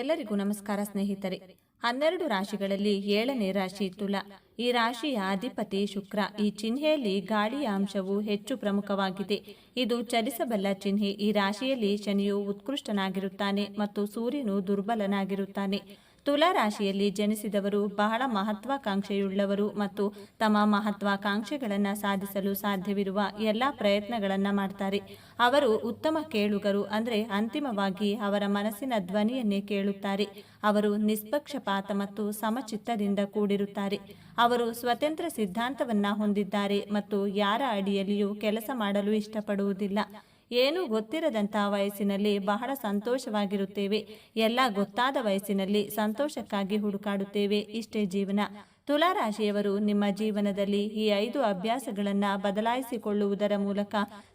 ಎಲ್ಲರಿಗೂ ನಮಸ್ಕಾರ ಸ್ನೇಹಿತರೆ. ಹನ್ನೆರಡು ರಾಶಿಗಳಲ್ಲಿ ಏಳನೇ ರಾಶಿ ತುಲ. ಈ ರಾಶಿಯ ಅಧಿಪತಿ ಶುಕ್ರ. ಈ ಚಿಹ್ನೆಯಲ್ಲಿ ಗಾಳಿಯ ಅಂಶವು ಹೆಚ್ಚು ಪ್ರಮುಖವಾಗಿದೆ. ಇದು ಚಲಿಸಬಲ್ಲ ಚಿಹ್ನೆ. ಈ ರಾಶಿಯಲ್ಲಿ ಶನಿಯು ಉತ್ಕೃಷ್ಟನಾಗಿರುತ್ತಾನೆ ಮತ್ತು ಸೂರ್ಯನು ದುರ್ಬಲನಾಗಿರುತ್ತಾನೆ. ತುಲಾ ರಾಶಿಯಲ್ಲಿ ಜನಿಸಿದವರು ಬಹಳ ಮಹತ್ವಾಕಾಂಕ್ಷೆಯುಳ್ಳವರು ಮತ್ತು ತಮ್ಮ ಮಹತ್ವಾಕಾಂಕ್ಷೆಗಳನ್ನು ಸಾಧಿಸಲು ಸಾಧ್ಯವಿರುವ ಎಲ್ಲ ಪ್ರಯತ್ನಗಳನ್ನು ಮಾಡ್ತಾರೆ. ಅವರು ಉತ್ತಮ ಕೇಳುಗರು ಅಂದರೆ ಅಂತಿಮವಾಗಿ ಅವರ ಮನಸ್ಸಿನ ಧ್ವನಿಯನ್ನೇ ಕೇಳುತ್ತಾರೆ. ಅವರು ನಿಷ್ಪಕ್ಷಪಾತ ಮತ್ತು ಸಮಚಿತ್ತದಿಂದ ಕೂಡಿರುತ್ತಾರೆ. ಅವರು ಸ್ವತಂತ್ರ ಸಿದ್ಧಾಂತವನ್ನು ಹೊಂದಿದ್ದಾರೆ ಮತ್ತು ಯಾರ ಅಡಿಯಲ್ಲಿಯೂ ಕೆಲಸ ಮಾಡಲು ಇಷ್ಟಪಡುವುದಿಲ್ಲ. ಏನು ಗೊತ್ತಿರದಂತಹ ವಯಸ್ಸಿನಲ್ಲಿ ಬಹಳ ಸಂತೋಷವಾಗಿರುತ್ತೇವೆ. ಎಲ್ಲ ಗೊತ್ತಾದ ವಯಸ್ಸಿನಲ್ಲಿ ಸಂತೋಷಕ್ಕಾಗಿ ಹುಡುಕಾಡುತ್ತೇವೆ. ಇಷ್ಟೇ ಜೀವನ. ತುಲಾರಾಶಿಯವರು ನಿಮ್ಮ ಜೀವನದಲ್ಲಿ ಈ ಐದು ಅಭ್ಯಾಸಗಳನ್ನು ಬದಲಾಯಿಸಿಕೊಳ್ಳುವುದರ ಮೂಲಕ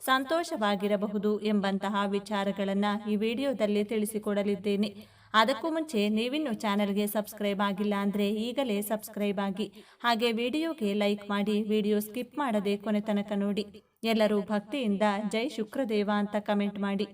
ಸಂತೋಷವಾಗಿರಬಹುದು ಎಂಬಂತಹ ವಿಚಾರಗಳನ್ನು ಈ ವಿಡಿಯೋದಲ್ಲಿ ತಿಳಿಸಿಕೊಡಲಿದ್ದೇನೆ. ಅದಕ್ಕೂ ಮುಂಚೆ ನೀವಿನ್ನು ಚಾನೆಲ್ಗೆ ಸಬ್ಸ್ಕ್ರೈಬ್ ಆಗಿಲ್ಲ ಅಂದರೆ ಈಗಲೇ ಸಬ್ಸ್ಕ್ರೈಬ್ ಆಗಿ. ಹಾಗೆ ವಿಡಿಯೋಗೆ ಲೈಕ್ ಮಾಡಿ, ವಿಡಿಯೋ ಸ್ಕಿಪ್ ಮಾಡದೆ ಕೊನೆ ತನಕ ನೋಡಿ. ಎಲ್ಲರೂ ಭಕ್ತಿಯಿಂದ ಜೈ ಶುಕ್ರದೇವ ಅಂತ ಕಮೆಂಟ್ ಮಾಡಿ.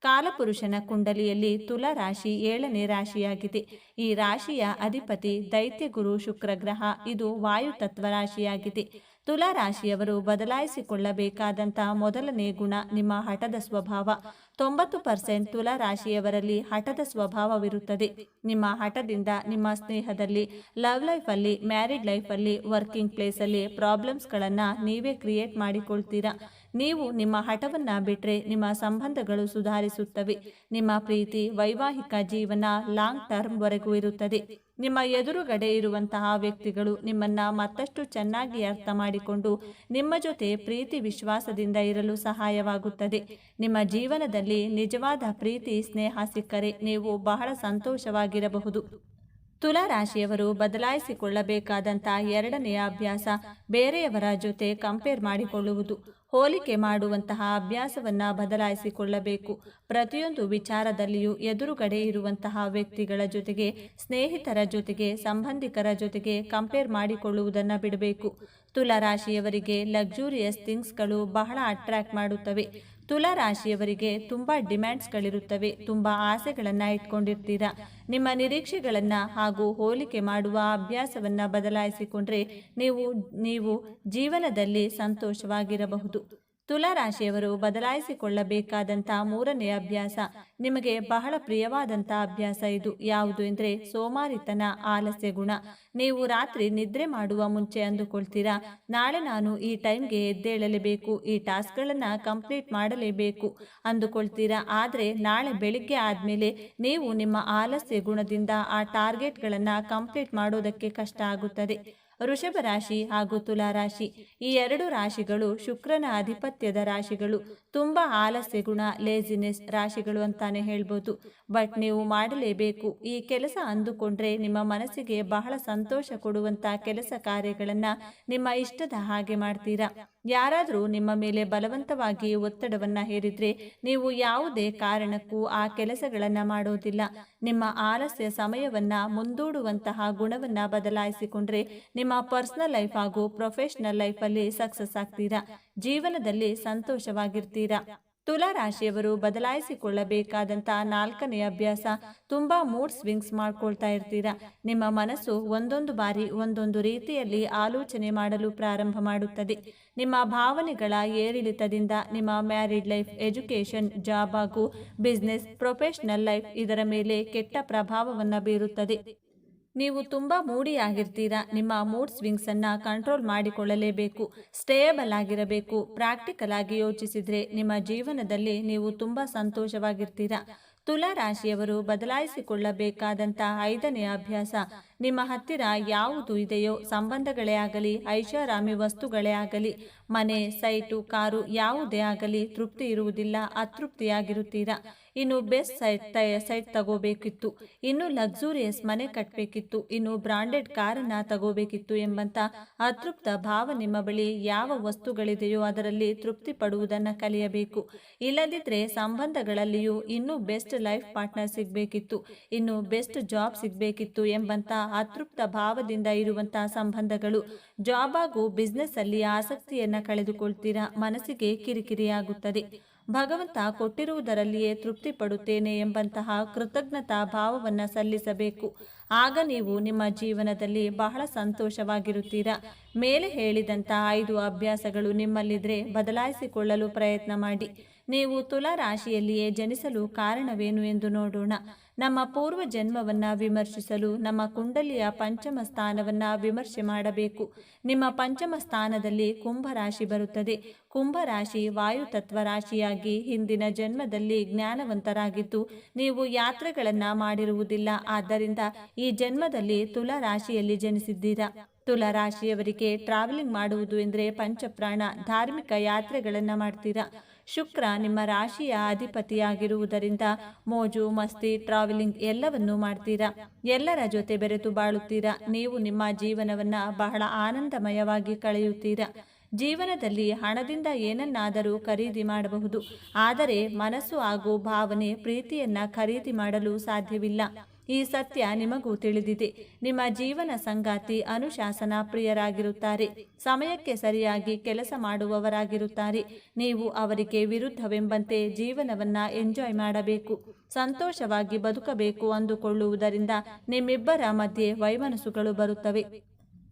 ಕಾಲಪುರುಷನ ಕುಂಡಲಿಯಲ್ಲಿ ತುಲಾ ರಾಶಿ ಏಳನೇ ರಾಶಿಯಾಗಿದೆ. ಈ ರಾಶಿಯ ಅಧಿಪತಿ ದೈತ್ಯ ಗುರು ಶುಕ್ರ ಗ್ರಹ ಇದು ವಾಯು ತತ್ವ ರಾಶಿಯಾಗಿದೆ. ತುಲಾ ರಾಶಿಯವರು ಬದಲಾಯಿಸಿಕೊಳ್ಳಬೇಕಾದಂತಹ ಮೊದಲನೇ ಗುಣ ನಿಮ್ಮ ಹಠದ ಸ್ವಭಾವ. ತೊಂಬತ್ತು ಪರ್ಸೆಂಟ್ ತುಲಾ ರಾಶಿಯವರಲ್ಲಿ ಹಠದ ಸ್ವಭಾವವಿರುತ್ತದೆ. ನಿಮ್ಮ ಹಠದಿಂದ ನಿಮ್ಮ ಸ್ನೇಹದಲ್ಲಿ, ಲವ್ ಲೈಫಲ್ಲಿ, ಮ್ಯಾರಿಡ್ ಲೈಫಲ್ಲಿ, ವರ್ಕಿಂಗ್ ಪ್ಲೇಸಲ್ಲಿ ಪ್ರಾಬ್ಲಮ್ಸ್ಗಳನ್ನು ನೀವೇ ಕ್ರಿಯೇಟ್ ಮಾಡಿಕೊಳ್ತೀರಾ? ನೀವು ನಿಮ್ಮ ಹಠವನ್ನ ಬಿಟ್ಟರೆ ನಿಮ್ಮ ಸಂಬಂಧಗಳು ಸುಧಾರಿಸುತ್ತವೆ. ನಿಮ್ಮ ಪ್ರೀತಿ ವೈವಾಹಿಕ ಜೀವನ ಲಾಂಗ್ ಟರ್ಮ್ವರೆಗೂ ಇರುತ್ತದೆ. ನಿಮ್ಮ ಎದುರುಗಡೆ ಇರುವಂತಹ ವ್ಯಕ್ತಿಗಳು ನಿಮ್ಮನ್ನ ಮತ್ತಷ್ಟು ಚೆನ್ನಾಗಿ ಅರ್ಥ ಮಾಡಿಕೊಂಡು ನಿಮ್ಮ ಜೊತೆ ಪ್ರೀತಿ ವಿಶ್ವಾಸದಿಂದ ಇರಲು ಸಹಾಯವಾಗುತ್ತದೆ. ನಿಮ್ಮ ಜೀವನದಲ್ಲಿ ನಿಜವಾದ ಪ್ರೀತಿ, ಸ್ನೇಹ ಸಿಕ್ಕರೆ ನೀವು ಬಹಳ ಸಂತೋಷವಾಗಿರಬಹುದು. ತುಲಾ ರಾಶಿಯವರು ಬದಲಾಯಿಸಿಕೊಳ್ಳಬೇಕಾದಂತಹ ಎರಡನೆಯ ಅಭ್ಯಾಸ ಬೇರೆಯವರ ಜೊತೆ ಕಂಪೇರ್ ಮಾಡಿಕೊಳ್ಳುವುದು. ಹೋಲಿಕೆ ಮಾಡುವಂತಹ ಅಭ್ಯಾಸವನ್ನ ಬದಲಾಯಿಸಿಕೊಳ್ಳಬೇಕು. ಪ್ರತಿಯೊಂದು ವಿಚಾರದಲ್ಲಿಯೂ ಎದುರುಗಡೆ ಇರುವಂತಹ ವ್ಯಕ್ತಿಗಳ ಜೊತೆಗೆ, ಸ್ನೇಹಿತರ ಜೊತೆಗೆ, ಸಂಬಂಧಿಕರ ಜೊತೆಗೆ ಕಂಪೇರ್ ಮಾಡಿಕೊಳ್ಳುವುದನ್ನು ಬಿಡಬೇಕು. ತುಲಾ ರಾಶಿಯವರಿಗೆ ಲಕ್ಸುರಿಯಸ್ ಥಿಂಗ್ಸ್ಗಳು ಬಹಳ ಅಟ್ರಾಕ್ಟ್ ಮಾಡುತ್ತವೆ. ತುಲಾ ರಾಶಿಯವರಿಗೆ ತುಂಬ ಡಿಮ್ಯಾಂಡ್ಸ್ಗಳಿರುತ್ತವೆ ತುಂಬ ಆಸೆಗಳನ್ನು ಇಟ್ಕೊಂಡಿರ್ತೀರಾ. ನಿಮ್ಮ ನಿರೀಕ್ಷೆಗಳನ್ನು ಹಾಗೂ ಹೋಲಿಕೆ ಮಾಡುವ ಅಭ್ಯಾಸವನ್ನು ಬದಲಾಯಿಸಿಕೊಂಡ್ರೆ ನೀವು ನೀವು ಜೀವನದಲ್ಲಿ ಸಂತೋಷವಾಗಿರಬಹುದು. ತುಲಾ ರಾಶಿಯವರು ಬದಲಾಯಿಸಿಕೊಳ್ಳಬೇಕಾದಂಥ ಮೂರನೇ ಅಭ್ಯಾಸ. ನಿಮಗೆ ಬಹಳ ಪ್ರಿಯವಾದಂಥ ಅಭ್ಯಾಸ ಇದು. ಯಾವುದು ಎಂದರೆ ಸೋಮಾರಿತನ, ಆಲಸ್ಯ ಗುಣ. ನೀವು ರಾತ್ರಿ ನಿದ್ರೆ ಮಾಡುವ ಮುಂಚೆ ಅಂದುಕೊಳ್ತೀರಾ? ನಾಳೆ ನಾನು ಈ ಟೈಮ್ಗೆ ಎದ್ದೇಳಲೇಬೇಕು. ಈ ಟಾಸ್ಕ್ಗಳನ್ನು ಕಂಪ್ಲೀಟ್ ಮಾಡಲೇಬೇಕು ಅಂದುಕೊಳ್ತೀರಾ? ಆದರೆ ನಾಳೆ ಬೆಳಿಗ್ಗೆ ಆದಮೇಲೆ ನೀವು ನಿಮ್ಮ ಆಲಸ್ಯ ಗುಣದಿಂದ ಆ ಟಾರ್ಗೆಟ್ಗಳನ್ನು ಕಂಪ್ಲೀಟ್ ಮಾಡೋದಕ್ಕೆ ಕಷ್ಟ ಆಗುತ್ತದೆ. ವೃಷಭ ರಾಶಿ ಹಾಗೂ ತುಲಾ ರಾಶಿ. ಈ ಎರಡು ರಾಶಿಗಳು ಶುಕ್ರನ ಆಧಿಪತ್ಯದ ರಾಶಿಗಳು. ತುಂಬ ಆಲಸ್ಯ ಗುಣ ಲೇಜಿನೆಸ್ ರಾಶಿಗಳು ಅಂತಾನೆ ಹೇಳ್ಬೋದು. ಬಟ್ ನೀವು ಮಾಡಲೇಬೇಕು. ಈ ಕೆಲಸ ಅಂದುಕೊಂಡ್ರೆ ನಿಮ್ಮ ಮನಸ್ಸಿಗೆ ಬಹಳ ಸಂತೋಷ ಕೊಡುವಂತಹ ಕೆಲಸ ಕಾರ್ಯಗಳನ್ನ ನಿಮ್ಮ ಇಷ್ಟದ ಹಾಗೆ ಮಾಡ್ತೀರಾ. ಯಾರಾದರೂ ನಿಮ್ಮ ಮೇಲೆ ಬಲವಂತವಾಗಿ ಒತ್ತಡವನ್ನ ಹೇರಿದ್ರೆ ನೀವು ಯಾವುದೇ ಕಾರಣಕ್ಕೂ ಆ ಕೆಲಸಗಳನ್ನ ಮಾಡೋದಿಲ್ಲ. ನಿಮ್ಮ ಆಲಸ್ಯ ಸಮಯವನ್ನ ಮುಂದೂಡುವಂತಹ ಗುಣವನ್ನ ಬದಲಾಯಿಸಿಕೊಂಡ್ರೆ ನಿಮ್ಮ ಪರ್ಸನಲ್ ಲೈಫ್ ಹಾಗೂ ಪ್ರೊಫೆಷನಲ್ ಲೈಫಲ್ಲಿ ಸಕ್ಸಸ್ ಆಗ್ತೀರಾ? ಜೀವನದಲ್ಲಿ ಸಂತೋಷವಾಗಿರ್ತೀರಾ? ತುಲಾ ರಾಶಿಯವರು ಬದಲಾಯಿಸಿಕೊಳ್ಳಬೇಕಾದಂತಹ ನಾಲ್ಕನೇ ಅಭ್ಯಾಸ ತುಂಬಾ ಮೂಡ್ ಸ್ವಿಂಗ್ಸ್ ಮಾಡ್ಕೊಳ್ತಾ ಇರ್ತೀರಾ? ನಿಮ್ಮ ಮನಸ್ಸು ಒಂದೊಂದು ಬಾರಿ ಒಂದೊಂದು ರೀತಿಯಲ್ಲಿ ಆಲೋಚನೆ ಮಾಡಲು ಪ್ರಾರಂಭ ಮಾಡುತ್ತದೆ. ನಿಮ್ಮ ಭಾವನೆಗಳ ಏರಿಳಿತದಿಂದ ನಿಮ್ಮ ಮ್ಯಾರಿಡ್ ಲೈಫ್, ಎಜುಕೇಷನ್, ಜಾಬ್ ಹಾಗೂ ಬಿಸ್ನೆಸ್, ಪ್ರೊಫೆಷನಲ್ ಲೈಫ್ ಇದರ ಮೇಲೆ ಕೆಟ್ಟ ಪ್ರಭಾವವನ್ನು ಬೀರುತ್ತದೆ. ನೀವು ತುಂಬ ಮೂಡಿಯಾಗಿರ್ತೀರಾ ನಿಮ್ಮ ಮೂಡ್ ಸ್ವಿಂಗ್ಸ್ ಅನ್ನ ಕಂಟ್ರೋಲ್ ಮಾಡಿಕೊಳ್ಳಲೇಬೇಕು. ಸ್ಟೇಯಬಲ್ ಆಗಿರಬೇಕು. ಪ್ರಾಕ್ಟಿಕಲ್ ಆಗಿ ಯೋಚಿಸಿದ್ರೆ ನಿಮ್ಮ ಜೀವನದಲ್ಲಿ ನೀವು ತುಂಬ ಸಂತೋಷವಾಗಿರ್ತೀರಾ. ತುಲಾ ರಾಶಿಯವರು ಬದಲಾಯಿಸಿಕೊಳ್ಳಬೇಕಾದಂತಹ ಐದನೇ ಅಭ್ಯಾಸ ನಿಮ್ಮ ಹತ್ತಿರ ಯಾವುದು ಇದೆಯೋ ಸಂಬಂಧಗಳೇ ಆಗಲಿ, ಐಷಾರಾಮಿ ವಸ್ತುಗಳೇ ಆಗಲಿ, ಮನೆ, ಸೈಟು, ಕಾರು ಯಾವುದೇ ಆಗಲಿ ತೃಪ್ತಿ ಇರುವುದಿಲ್ಲ, ಅತೃಪ್ತಿಯಾಗಿರುತ್ತೀರಾ? ಇನ್ನು ಬೆಸ್ಟ್ ಸೈಟ್ ಸೈಟ್ ತಗೋಬೇಕಿತ್ತು. ಇನ್ನು ಲಕ್ಸುರಿಯಸ್ ಮನೆ ಕಟ್ಟಬೇಕಿತ್ತು ಇನ್ನು ಬ್ರಾಂಡೆಡ್ ಕಾರನ್ನ ತಗೋಬೇಕಿತ್ತು ಎಂಬಂತ ಅತೃಪ್ತ ಭಾವ ನಿಮ್ಮ ಬಳಿ ಯಾವ ವಸ್ತುಗಳಿದೆಯೋ ಅದರಲ್ಲಿ ತೃಪ್ತಿ ಪಡುವುದನ್ನು ಕಲಿಯಬೇಕು. ಇಲ್ಲದಿದ್ದರೆ ಸಂಬಂಧಗಳಲ್ಲಿಯೂ ಇನ್ನೂ ಬೆಸ್ಟ್ ಲೈಫ್ ಪಾರ್ಟ್ನರ್ ಸಿಗಬೇಕಿತ್ತು. ಇನ್ನು ಬೆಸ್ಟ್ ಜಾಬ್ ಸಿಗಬೇಕಿತ್ತು ಎಂಬಂತ ಅತೃಪ್ತ ಭಾವದಿಂದ ಇರುವಂತಹ ಸಂಬಂಧಗಳು. ಜಾಬ್ ಹಾಗೂ ಬಿಸ್ನೆಸ್ ಅಲ್ಲಿ ಆಸಕ್ತಿಯನ್ನ ಕಳೆದುಕೊಳ್ತೀರಾ ಮನಸ್ಸಿಗೆ ಕಿರಿಕಿರಿಯಾಗುತ್ತದೆ. ಭಗವಂತ ಕೊಟ್ಟಿರುವುದರಲ್ಲಿಯೇ ತೃಪ್ತಿ ಪಡುತ್ತೇನೆ ಎಂಬಂತಹ ಕೃತಜ್ಞತಾ ಭಾವವನ್ನು ಸಲ್ಲಿಸಬೇಕು. ಆಗ ನೀವು ನಿಮ್ಮ ಜೀವನದಲ್ಲಿ ಬಹಳ ಸಂತೋಷವಾಗಿರುತ್ತೀರಾ. ಮೇಲೆ ಹೇಳಿದಂತಹ ಐದು ಅಭ್ಯಾಸಗಳು ನಿಮ್ಮಲ್ಲಿದ್ರೆ ಬದಲಾಯಿಸಿಕೊಳ್ಳಲು ಪ್ರಯತ್ನ ಮಾಡಿ. ನೀವು ತುಲಾ ರಾಶಿಯಲ್ಲಿಯೇ ಜನಿಸಲು ಕಾರಣವೇನು ಎಂದು ನೋಡೋಣ. ನಮ್ಮ ಪೂರ್ವ ಜನ್ಮವನ್ನು ವಿಮರ್ಶಿಸಲು, ನಮ್ಮ ಕುಂಡಲಿಯ ಪಂಚಮ ಸ್ಥಾನವನ್ನು ವಿಮರ್ಶೆ ಮಾಡಬೇಕು. ನಿಮ್ಮ ಪಂಚಮ ಸ್ಥಾನದಲ್ಲಿ ಕುಂಭರಾಶಿ ಬರುತ್ತದೆ. ಕುಂಭರಾಶಿ ವಾಯುತತ್ವ ರಾಶಿಯಾಗಿ ಹಿಂದಿನ ಜನ್ಮದಲ್ಲಿ ಜ್ಞಾನವಂತರಾಗಿದ್ದು, ನೀವು ಯಾತ್ರೆಗಳನ್ನು ಮಾಡಿರುವುದಿಲ್ಲ. ಆದ್ದರಿಂದ ಈ ಜನ್ಮದಲ್ಲಿ ತುಲಾ ರಾಶಿಯಲ್ಲಿ ಜನಿಸಿದ್ದೀರಾ? ತುಲಾ ರಾಶಿಯವರಿಗೆ ಟ್ರಾವೆಲಿಂಗ್ ಮಾಡುವುದು ಎಂದರೆ ಪಂಚಪ್ರಾಣ, ಧಾರ್ಮಿಕ ಯಾತ್ರೆಗಳನ್ನು ಮಾಡ್ತೀರಾ? ಶುಕ್ರ ನಿಮ್ಮ ರಾಶಿಯ ಅಧಿಪತಿಯಾಗಿರುವುದರಿಂದ ಮೋಜು, ಮಸ್ತಿ ಟ್ರಾವೆಲಿಂಗ್ ಎಲ್ಲವನ್ನೂ ಮಾಡ್ತೀರಾ? ಎಲ್ಲರ ಜೊತೆ ಬೆರೆತು ಬಾಳುತ್ತೀರಾ? ನೀವು ನಿಮ್ಮ ಜೀವನವನ್ನ ಬಹಳ ಆನಂದಮಯವಾಗಿ ಕಳೆಯುತ್ತೀರಾ? ಜೀವನದಲ್ಲಿ ಹಣದಿಂದ ಏನನ್ನಾದರೂ ಖರೀದಿ ಮಾಡಬಹುದು. ಆದರೆ ಮನಸ್ಸು ಹಾಗೂ ಭಾವನೆ ಪ್ರೀತಿಯನ್ನ ಖರೀದಿ ಮಾಡಲು ಸಾಧ್ಯವಿಲ್ಲ. ಈ ಸತ್ಯ ನಿಮಗೂ ತಿಳಿದಿದೆ. ನಿಮ್ಮ ಜೀವನ ಸಂಗಾತಿ ಅನುಶಾಸನ ಪ್ರಿಯರಾಗಿರುತ್ತಾರೆ. ಸಮಯಕ್ಕೆ ಸರಿಯಾಗಿ ಕೆಲಸ ಮಾಡುವವರಾಗಿರುತ್ತಾರೆ. ನೀವು ಅವರಿಗೆ ವಿರುದ್ಧವೆಂಬಂತೆ ಜೀವನವನ್ನ ಎಂಜಾಯ್ ಮಾಡಬೇಕು. ಸಂತೋಷವಾಗಿ ಬದುಕಬೇಕು ಅಂದುಕೊಳ್ಳುವುದರಿಂದ ನಿಮ್ಮಿಬ್ಬರ ಮಧ್ಯೆ ವೈಮನಸ್ಸುಗಳು ಬರುತ್ತವೆ.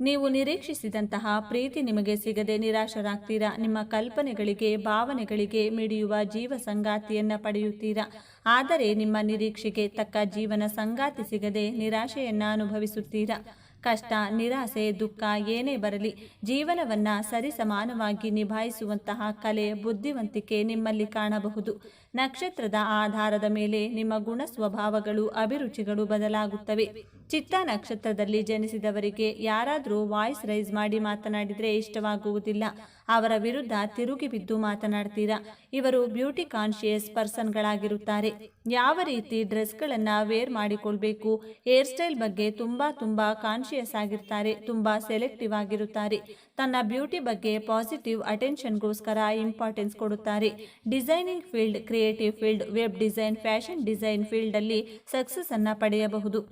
ನೀವು ನಿರೀಕ್ಷಿಸಿದಂತಹ ಪ್ರೀತಿ ನಿಮಗೆ ಸಿಗದೆ ನಿರಾಶರಾಗ್ತೀರಾ? ನಿಮ್ಮ ಕಲ್ಪನೆಗಳಿಗೆ, ಭಾವನೆಗಳಿಗೆ ಮಿಡಿಯುವ ಜೀವ ಸಂಗಾತಿಯನ್ನು ಪಡೆಯುತ್ತೀರಾ? ಆದರೆ ನಿಮ್ಮ ನಿರೀಕ್ಷೆಗೆ ತಕ್ಕ ಜೀವನ ಸಂಗಾತಿ ಸಿಗದೆ ನಿರಾಶೆಯನ್ನ ಅನುಭವಿಸುತ್ತೀರಾ? ಕಷ್ಟ, ನಿರಾಸೆ, ದುಃಖ ಏನೇ ಬರಲಿ, ಜೀವನವನ್ನ ಸರಿಸಮಾನವಾಗಿ ನಿಭಾಯಿಸುವಂತಹ ಕಲೆ, ಬುದ್ಧಿವಂತಿಕೆ ನಿಮ್ಮಲ್ಲಿ ಕಾಣಬಹುದು. ನಕ್ಷತ್ರದ ಆಧಾರದ ಮೇಲೆ ನಿಮ್ಮ ಗುಣ ಸ್ವಭಾವಗಳು ಅಭಿರುಚಿಗಳು ಬದಲಾಗುತ್ತವೆ. ಚಿತ್ತ ನಕ್ಷತ್ರದಲ್ಲಿ ಜನಿಸಿದವರಿಗೆ ಯಾರಾದರೂ ವಾಯ್ಸ್ ರೈಸ್ ಮಾಡಿ ಮಾತನಾಡಿದರೆ ಇಷ್ಟವಾಗುವುದಿಲ್ಲ. ಅವರ ವಿರುದ್ಧ ತಿರುಗಿ ಬಿದ್ದು ಮಾತನಾಡ್ತೀರಾ? ಇವರು ಬ್ಯೂಟಿ ಕಾನ್ಶಿಯಸ್ ಪರ್ಸನ್ಗಳಾಗಿರುತ್ತಾರೆ. ಯಾವ ರೀತಿ ಡ್ರೆಸ್ಗಳನ್ನು ವೇರ್ ಮಾಡಿಕೊಳ್ಬೇಕು? ಹೇರ್ ಸ್ಟೈಲ್ ಬಗ್ಗೆ ತುಂಬ ತುಂಬ ಕಾನ್ಶಿಯಸ್ ಆಗಿರ್ತಾರೆ, ತುಂಬ ಸೆಲೆಕ್ಟಿವ್ ಆಗಿರುತ್ತಾರೆ. ತನ್ನ ಬ್ಯೂಟಿ ಬಗ್ಗೆ ಪಾಸಿಟಿವ್ ಅಟೆನ್ಷನ್ಗೋಸ್ಕರ ಇಂಪಾರ್ಟೆನ್ಸ್ ಕೊಡುತ್ತಾರೆ. Designing field, creative field, web design, fashion design ಫೀಲ್ಡಲ್ಲಿ ಸಕ್ಸಸ್ ಅನ್ನ ಪಡೆಯಬಹುದು.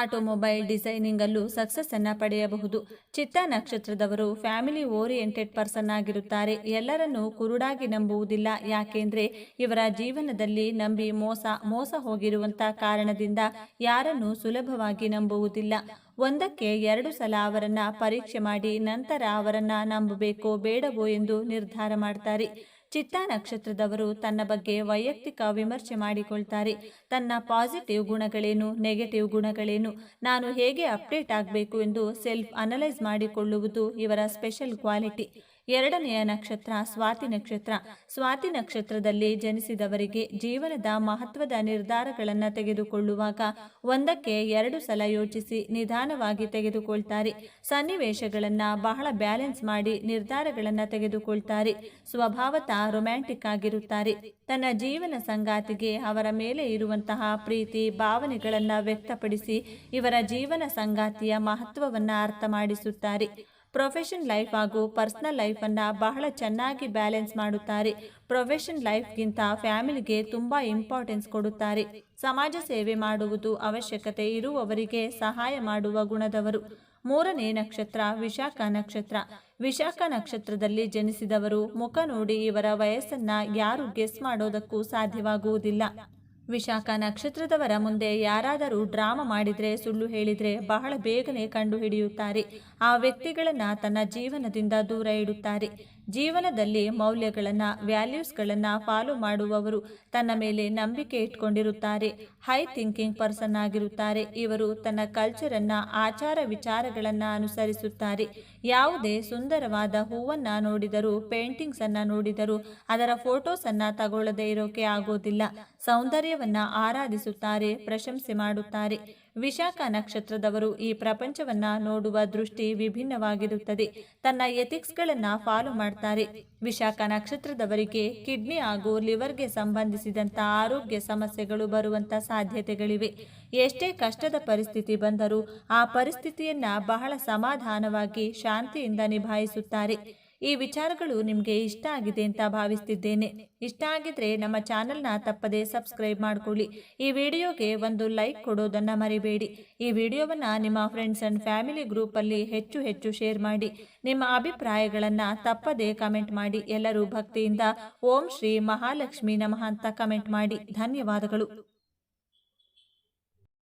ಆಟೋಮೊಬೈಲ್ ಡಿಸೈನಿಂಗಲ್ಲೂ ಸಕ್ಸಸ್ ಅನ್ನ ಪಡೆಯಬಹುದು. ಚಿತ್ತ ನಕ್ಷತ್ರದವರು ಫ್ಯಾಮಿಲಿ ಓರಿಯೆಂಟೆಡ್ ಪರ್ಸನ್ ಆಗಿರುತ್ತಾರೆ. ಎಲ್ಲರನ್ನೂ ಕುರುಡಾಗಿ ನಂಬುವುದಿಲ್ಲ. ಯಾಕೆಂದ್ರೆ ಇವರ ಜೀವನದಲ್ಲಿ ನಂಬಿ ಮೋಸ ಮೋಸ ಹೋಗಿರುವಂತ ಕಾರಣದಿಂದ ಯಾರನ್ನು ಸುಲಭವಾಗಿ ನಂಬುವುದಿಲ್ಲ. ಒಂದಕ್ಕೆ ಎರಡು ಸಲ ಅವರನ್ನ ಪರೀಕ್ಷೆ ಮಾಡಿ ನಂತರ ಅವರನ್ನ ನಂಬಬೇಕೋ ಬೇಡವೋ ಎಂದು ನಿರ್ಧಾರ ಮಾಡ್ತಾರೆ. ಚಿತ್ತ ನಕ್ಷತ್ರದವರು ತನ್ನ ಬಗ್ಗೆ ವೈಯಕ್ತಿಕ ವಿಮರ್ಶೆ ಮಾಡಿಕೊಳ್ತಾರೆ. ತನ್ನ ಪಾಸಿಟಿವ್ ಗುಣಗಳೇನು, ನೆಗೆಟಿವ್ ಗುಣಗಳೇನು, ನಾನು ಹೇಗೆ ಅಪ್ಡೇಟ್ ಆಗಬೇಕು ಎಂದು ಸೆಲ್ಫ್ ಅನಲೈಸ್ ಮಾಡಿಕೊಳ್ಳುವುದು ಇವರ ಸ್ಪೆಷಲ್ ಕ್ವಾಲಿಟಿ. ಎರಡನೆಯ ನಕ್ಷತ್ರ ಸ್ವಾತಿ ನಕ್ಷತ್ರ. ಸ್ವಾತಿ ನಕ್ಷತ್ರದಲ್ಲಿ ಜನಿಸಿದವರಿಗೆ ಜೀವನದ ಮಹತ್ವದ ನಿರ್ಧಾರಗಳನ್ನು ತೆಗೆದುಕೊಳ್ಳುವಾಗ ಒಂದಕ್ಕೆ ಎರಡು ಸಲ ಯೋಚಿಸಿ ನಿಧಾನವಾಗಿ ತೆಗೆದುಕೊಳ್ತಾರೆ. ಸನ್ನಿವೇಶಗಳನ್ನು ಬಹಳ ಬ್ಯಾಲೆನ್ಸ್ ಮಾಡಿ ನಿರ್ಧಾರಗಳನ್ನು ತೆಗೆದುಕೊಳ್ತಾರೆ. ಸ್ವಭಾವತ ರೊಮ್ಯಾಂಟಿಕ್ ಆಗಿರುತ್ತಾರೆ. ತನ್ನ ಜೀವನ ಸಂಗಾತಿಗೆ ಅವರ ಮೇಲೆ ಇರುವಂತಹ ಪ್ರೀತಿ, ಭಾವನೆಗಳನ್ನು ವ್ಯಕ್ತಪಡಿಸಿ ಇವರ ಜೀವನ ಸಂಗಾತಿಯ ಮಹತ್ವವನ್ನು ಅರ್ಥ ಮಾಡಿಸುತ್ತಾರೆ. ಪ್ರೊಫೆಷನ್ ಲೈಫ್ ಹಾಗೂ ಪರ್ಸನಲ್ ಲೈಫನ್ನು ಬಹಳ ಚೆನ್ನಾಗಿ ಬ್ಯಾಲೆನ್ಸ್ ಮಾಡುತ್ತಾರೆ. ಪ್ರೊಫೆಷನ್ ಲೈಫ್ಗಿಂತ ಫ್ಯಾಮಿಲಿಗೆ ತುಂಬ ಇಂಪಾರ್ಟೆನ್ಸ್ ಕೊಡುತ್ತಾರೆ. ಸಮಾಜ ಸೇವೆ ಮಾಡುವುದು ಅವಶ್ಯಕತೆ ಇರುವವರಿಗೆ ಸಹಾಯ ಮಾಡುವ ಗುಣದವರು. ಮೂರನೇ ನಕ್ಷತ್ರ ವಿಶಾಖ ನಕ್ಷತ್ರ. ವಿಶಾಖ ನಕ್ಷತ್ರದಲ್ಲಿ ಜನಿಸಿದವರು ಮುಖ ನೋಡಿ ಇವರ ವಯಸ್ಸನ್ನ ಯಾರು ಗೆಸ್ ಮಾಡೋದಕ್ಕೂ ಸಾಧ್ಯವಾಗುವುದಿಲ್ಲ. ವಿಶಾಖ ನಕ್ಷತ್ರದವರ ಮುಂದೆ ಯಾರಾದರೂ ಡ್ರಾಮಾ ಮಾಡಿದರೆ, ಸುಳ್ಳು ಹೇಳಿದರೆ ಬಹಳ ಬೇಗನೆ ಕಂಡುಹಿಡಿಯುತ್ತಾರೆ ಆ ವ್ಯಕ್ತಿಗಳನ್ನು ತನ್ನ ಜೀವನದಿಂದ ದೂರ ಇಡುತ್ತಾರೆ. ಜೀವನದಲ್ಲಿ ಮೌಲ್ಯಗಳನ್ನು ವ್ಯಾಲ್ಯೂಸ್ಗಳನ್ನು ಫಾಲೋ ಮಾಡುವವರು ತನ್ನ ಮೇಲೆ ನಂಬಿಕೆ ಇಟ್ಕೊಂಡಿರುತ್ತಾರೆ. ಹೈ ಥಿಂಕಿಂಗ್ ಪರ್ಸನ್ ಆಗಿರುತ್ತಾರೆ. ಇವರು ತನ್ನ ಕಲ್ಚರನ್ನು ಆಚಾರ ವಿಚಾರಗಳನ್ನು ಅನುಸರಿಸುತ್ತಾರೆ. ಯಾವುದೇ ಸುಂದರವಾದ ಹೂವನ್ನು ನೋಡಿದರೂ ಪೇಂಟಿಂಗ್ಸನ್ನು ನೋಡಿದರೂ, ಅದರ ಫೋಟೋಸನ್ನು ತಗೊಳ್ಳದೇ ಇರೋಕೆ ಆಗೋದಿಲ್ಲ. ಸೌಂದರ್ಯವನ್ನು ಆರಾಧಿಸುತ್ತಾರೆ, ಪ್ರಶಂಸೆ ಮಾಡುತ್ತಾರೆ. ವಿಶಾಖ ನಕ್ಷತ್ರದವರು ಈ ಪ್ರಪಂಚವನ್ನ ನೋಡುವ ದೃಷ್ಟಿ ವಿಭಿನ್ನವಾಗಿರುತ್ತದೆ. ತನ್ನ ಎಥಿಕ್ಸ್ಗಳನ್ನು ಫಾಲೋ ಮಾಡ್ತಾರೆ. ವಿಶಾಖ ನಕ್ಷತ್ರದವರಿಗೆ ಕಿಡ್ನಿ ಹಾಗೂ ಲಿವರ್ಗೆ ಸಂಬಂಧಿಸಿದಂಥ ಆರೋಗ್ಯ ಸಮಸ್ಯೆಗಳು ಬರುವಂಥ ಸಾಧ್ಯತೆಗಳಿವೆ. ಎಷ್ಟೇ ಕಷ್ಟದ ಪರಿಸ್ಥಿತಿ ಬಂದರೂ ಆ ಪರಿಸ್ಥಿತಿಯನ್ನ ಬಹಳ ಸಮಾಧಾನವಾಗಿ, ಶಾಂತಿಯಿಂದ ನಿಭಾಯಿಸುತ್ತಾರೆ. ಈ ವಿಚಾರಗಳು ನಿಮಗೆ ಇಷ್ಟ ಆಗಿದೆ ಅಂತ ಭಾವಿಸ್ತಿದ್ದೇನೆ. ಇಷ್ಟ ಆಗಿದ್ರೆ ನಮ್ಮ ಚಾನೆಲ್ನ ತಪ್ಪದೆ ಸಬ್ಸ್ಕ್ರೈಬ್ ಮಾಡ್ಕೊಳ್ಳಿ. ಈ ವಿಡಿಯೋಗೆ ಒಂದು ಲೈಕ್ ಕೊಡೋದನ್ನು ಮರಿಬೇಡಿ. ಈ ವಿಡಿಯೋವನ್ನ ನಿಮ್ಮ ಫ್ರೆಂಡ್ಸ್ ಅಂಡ್ ಫ್ಯಾಮಿಲಿ ಗ್ರೂಪಲ್ಲಿ ಹೆಚ್ಚು ಹೆಚ್ಚು ಶೇರ್ ಮಾಡಿ. ನಿಮ್ಮ ಅಭಿಪ್ರಾಯಗಳನ್ನು ತಪ್ಪದೆ ಕಮೆಂಟ್ ಮಾಡಿ. ಎಲ್ಲರೂ ಭಕ್ತಿಯಿಂದ ಓಂ ಶ್ರೀ ಮಹಾಲಕ್ಷ್ಮಿ ನಮಃ ಅಂತ ಕಮೆಂಟ್ ಮಾಡಿ. ಧನ್ಯವಾದಗಳು.